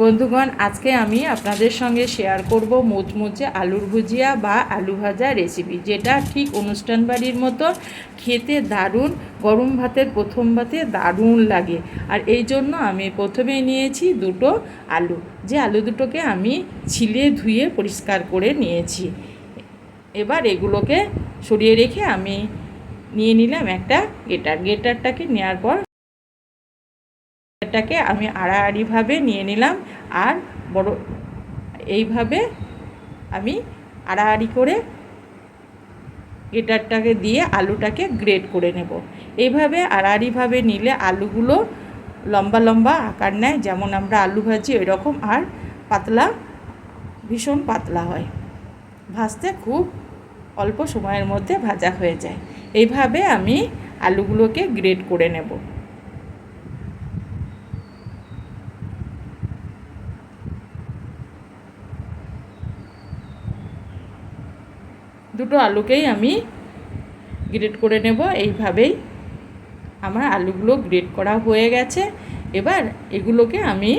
বন্ধুগণ, আজকে আমি আপনাদের সঙ্গে শেয়ার করব মুচমুচে আলুর ভুজিয়া বা আলু ভাজা রেসিপি যেটা ঠিক অনুষ্ঠান বাড়ির মতো খেতে দারুণ, গরম ভাতের প্রথম ভাতে দারুণ লাগে। আর এই জন্য আমি প্রথমে নিয়েছি দুটো আলু, যে আলু দুটোকে আমি ছিলে ধুয়ে পরিষ্কার করে নিয়েছি। এবার এগুলোকে সরিয়ে রেখে আমি নিয়ে নিলাম একটা গেটার, গেটারটাকে নেওয়ার পর এটাকে আমি আড়াআড়িভাবে নিয়ে নিলাম আর বড় এইভাবে আমি আড়াআড়ি করে গেটারটাকে দিয়ে আলুটাকে গ্রেট করে নেব। এইভাবে আড়াআড়িভাবে নিলে আলুগুলো লম্বা লম্বা আকার নেয়, যেমন আমরা আলু ভাজি এরকম আর পাতলা, ভীষণ পাতলা হয়। ভাজতে খুব অল্প সময়ের মধ্যে ভাজা হয়ে যায়। এইভাবে আমি আলুগুলোকে গ্রেট করে নেব। দুটো আলুকেই আমি গ্রেড করে নেব। এইভাবেই আমার আলুগুলো গ্রেড করা হয়ে গেছে। এবার এগুলোকে আমি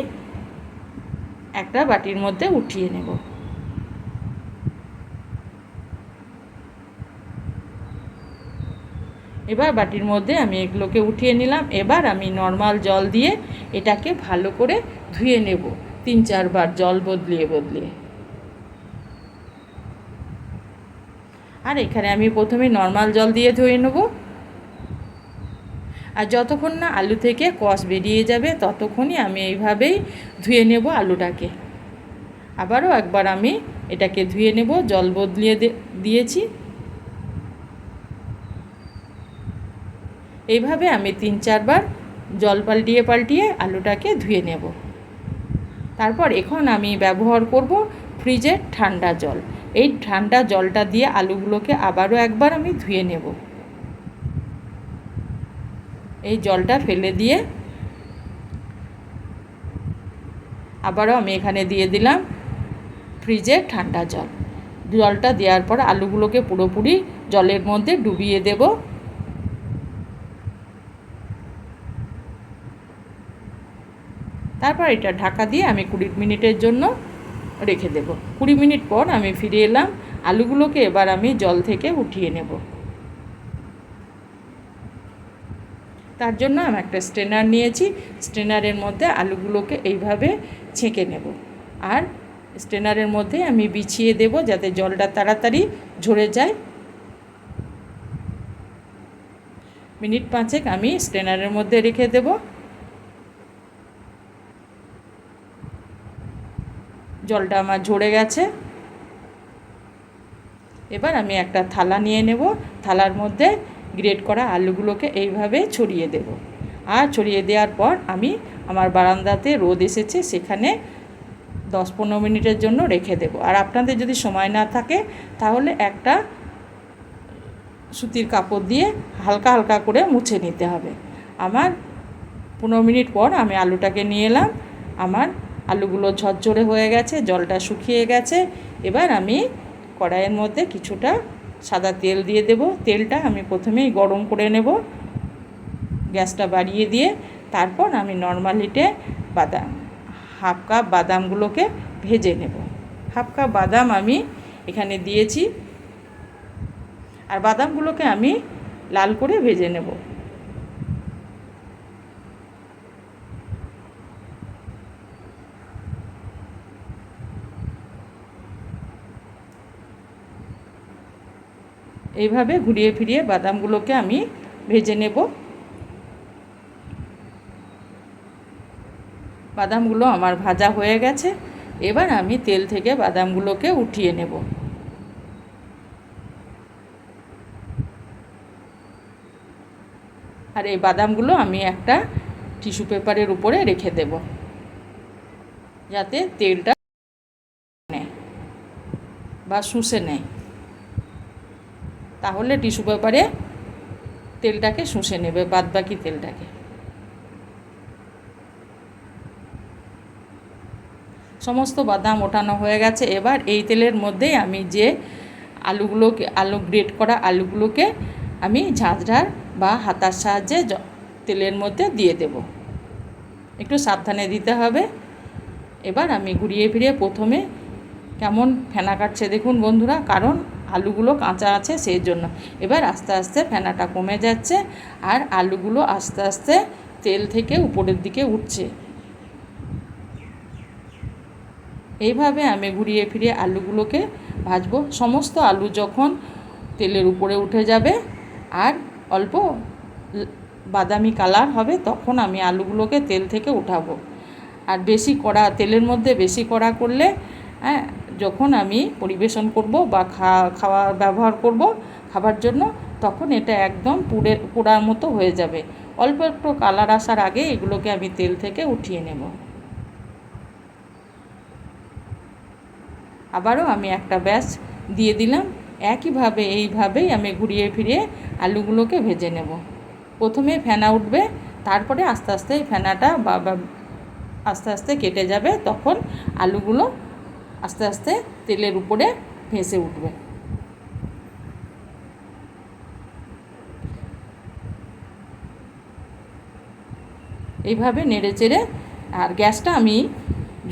একটা বাটির মধ্যে উঠিয়ে নেব। এবার বাটির মধ্যে আমি এগুলোকে উঠিয়ে নিলাম। এবার আমি নর্মাল জল দিয়ে এটাকে ভালো করে ধুয়ে নেব। তিন চারবার জল বদলিয়ে বদলিয়ে। আর এখানে আমি প্রথমে নর্মাল জল দিয়ে ধুয়ে নেব। আর যতক্ষণ না আলু থেকে কষ বেরিয়ে যাবে, ততক্ষণই আমি এইভাবেই ধুয়ে নেব আলুটাকে। আবারও একবার আমি এটাকে ধুয়ে নেব, জল বদলিয়ে দিয়েছি। এইভাবে আমি তিন চারবার জল পাল্টিয়ে পাল্টিয়ে আলুটাকে ধুয়ে নেব। তারপর এখন আমি ব্যবহার করব ফ্রিজের ঠান্ডা জল। এই ঠান্ডা জলটা দিয়ে আলুগুলোকে আবারও একবার আমি ধুয়ে নেব। এই জলটা ফেলে দিয়ে আবারও আমি এখানে দিয়ে দিলাম ফ্রিজে ঠান্ডা জল। জলটা দেওয়ার পর আলুগুলোকে পুরোপুরি জলের মধ্যে ডুবিয়ে দেব। তারপর এটা ঢাকা দিয়ে আমি কুড়ি মিনিটের জন্য রেখে দেব। কুড়ি মিনিট পর আমি ফিরে এলাম। আলুগুলোকে এবার আমি জল থেকে উঠিয়ে নেব। তার জন্য আমি একটা স্ট্রেনার নিয়েছি। স্ট্রেনারের মধ্যে আলুগুলোকে এইভাবে ছেঁকে নেব। আর স্ট্রেনারের মধ্যে আমি বিছিয়ে দেব যাতে জলটা তাড়াতাড়ি ঝরে যায়। মিনিট পাঁচেক আমি স্ট্রেনারের মধ্যে রেখে দেবো। জলটা আমার ঝরে গেছে। এবার আমি একটা থালা নিয়ে নেব। থালার মধ্যে গ্রেট করা আলুগুলোকে এইভাবে ছড়িয়ে দেব। আর ছড়িয়ে দেওয়ার পর আমি আমার বারান্দাতে রোদ এসেছে, সেখানে দশ পনেরো মিনিটের জন্য রেখে দেব। আর আপনাদের যদি সময় না থাকে, তাহলে একটা সুতির কাপড় দিয়ে হালকা হালকা করে মুছে নিতে হবে। আমার পনেরো মিনিট পর আমি আলুটাকে নিয়ে এলাম। আমার আলুগুলো ঝরঝরে হয়ে গেছে, জলটা শুকিয়ে গেছে। এবার আমি কড়াইয়ের মধ্যে কিছুটা সাদা তেল দিয়ে দেব। তেলটা আমি প্রথমেই গরম করে নেব গ্যাসটা বাড়িয়ে দিয়ে। তারপর আমি নর্মাল হিটে বাদাম, হাফ কাপ বাদামগুলোকে ভেজে নেব। হাফ কাপ বাদাম আমি এখানে দিয়েছি। আর বাদামগুলোকে আমি লাল করে ভেজে নেব। এইভাবে ঘুরিয়ে ফিরিয়ে বাদামগুলোকে আমি ভেজে নেব। বাদামগুলো আমার ভাজা হয়ে গেছে। এবার আমি তেল থেকে বাদামগুলোকে উঠিয়ে নেব। আর এই বাদামগুলো আমি একটা টিস্যু পেপারের উপরে রেখে দেব, যাতে তেলটা নেয় বা শুষে নেয়। তাহলে টিস্যু পেপারে তেলটাকে শুষে নেবে বাদ বাকি তেলটাকে। সমস্ত বাদাম ওঠানো হয়ে গেছে। এবার এই তেলের মধ্যেই আমি যে আলুগুলোকে, আলু গ্রেট করা আলুগুলোকে আমি ঝাঁঝরার বা হাতার সাহায্যে তেলের মধ্যে দিয়ে দেব। একটু সাবধানে দিতে হবে। এবার আমি ঘুরিয়ে ফিরিয়ে প্রথমে কেমন ফেনা কাটছে দেখুন বন্ধুরা, কারণ আলুগুলো কাঁচা আছে সেই জন্য। এবার আস্তে আস্তে ফেনাটা কমে যাচ্ছে আর আলুগুলো আস্তে আস্তে তেল থেকে উপরের দিকে উঠছে। এইভাবে আমি ঘুরিয়ে ফিরিয়ে আলুগুলোকে ভাজবো। সমস্ত আলু যখন তেলের উপরে উঠে যাবে আর অল্প বাদামি কালার হবে তখন আমি আলুগুলোকে তেল থেকে উঠাবো। আর বেশি কড়া, তেলের মধ্যে বেশি কড়া করলে হ্যাঁ যখন আমি পরিবেশন করব বা খা, খাওয়া ব্যবহার করব খাবার জন্য, তখন এটা একদম পুড়ে, পোড়ার মতো হয়ে যাবে। অল্প একটু কালার আসার আগে এগুলোকে আমি তেল থেকে উঠিয়ে নেব। আবারও আমি একটা ব্যাস দিয়ে দিলাম। একইভাবে, এইভাবেই আমি ঘুরিয়ে ফিরিয়ে আলুগুলোকে ভেজে নেব। প্রথমে ফেনা উঠবে, তারপরে আস্তে আস্তে ফেনাটা বা- আস্তে আস্তে কেটে যাবে, তখন আলুগুলো আস্তে আস্তে তেলের উপরে ভেসে উঠবে। এইভাবে নেড়ে চেড়ে, আর গ্যাসটা আমি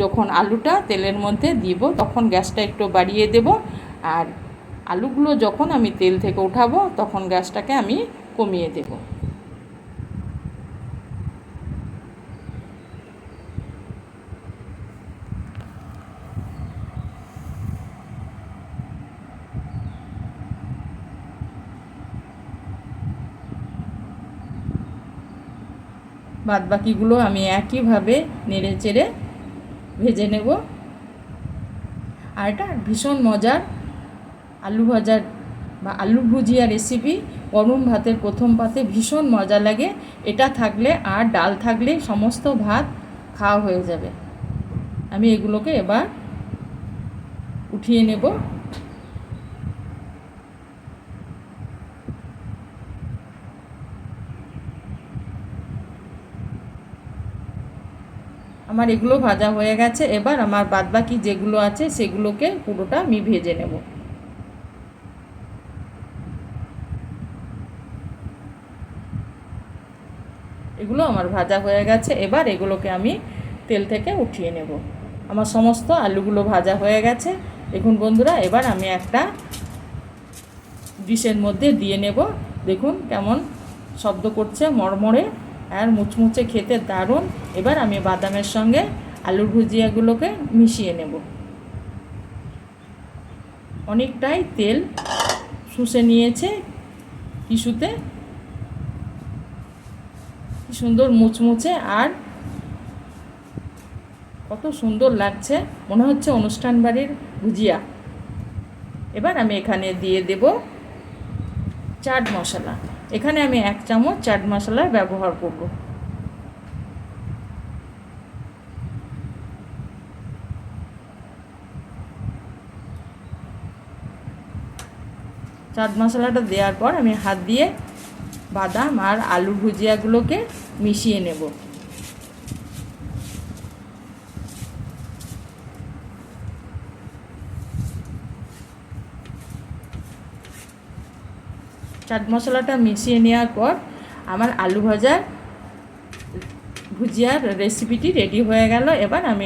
যখন আলুটা তেলের মধ্যে দিব, তখন গ্যাসটা একটু বাড়িয়ে দেব। আর আলুগুলো যখন আমি তেল থেকে উঠাবো, তখন গ্যাসটাকে আমি কমিয়ে দেব। বাদবাকিগুলো আমি একইভাবে নেড়ে চেড়ে ভেজে নেব। আর এটা ভীষণ মজার আলু ভাজার বা আলু ভুজিয়া রেসিপি গরম ভাতের প্রথম পাতে ভীষণ মজা লাগে। এটা থাকলে আর ডাল থাকলে সমস্ত ভাত খাওয়া হয়ে যাবে। আমি এগুলোকে এবার উঠিয়ে নেব। আমার এগুলো ভাজা হয়ে গেছে, এবার আমার বাদবাকি যেগুলো আছে সেগুলোকে পুরোটা আমি ভেজে নেব। এগুলো আমার ভাজা হয়ে গেছে, এবার এগুলোকে আমি তেল থেকে উঠিয়ে নেব। আমার সমস্ত আলুগুলো ভাজা হয়ে গেছে। দেখুন বন্ধুরা, এবার আমি একটা ডিশের মধ্যে দিয়ে নেব। দেখুন কেমন শব্দ করছে, মরমরে। আর মুচমুচে খেতে দারুণ। এবার আমি বাদামের সঙ্গে আলুর ভুজিয়াগুলোকে মিশিয়ে নেব। অনেকটাই তেল শুষে নিয়েছে টিস্যুতে। কি সুন্দর মুচমুচে আর কত সুন্দর লাগছে। মনে হচ্ছে অনুষ্ঠান বাড়ির ভুজিয়া। এবার আমি এখানে দিয়ে দেব চাট মশলা। এখানে আমি এক চামচ চাট মশলার ব্যবহার করব। চাট মশলাটা দেওয়ার পর আমি হাত দিয়ে বাদাম আর আলু ভুজিয়াগুলোকে মিশিয়ে নেব। চাট মশলাটা মিশিয়ে নেওয়ার পর আমার আলু ভাজার ভুজিয়ার রেসিপিটি রেডি হয়ে গেল। এবার আমি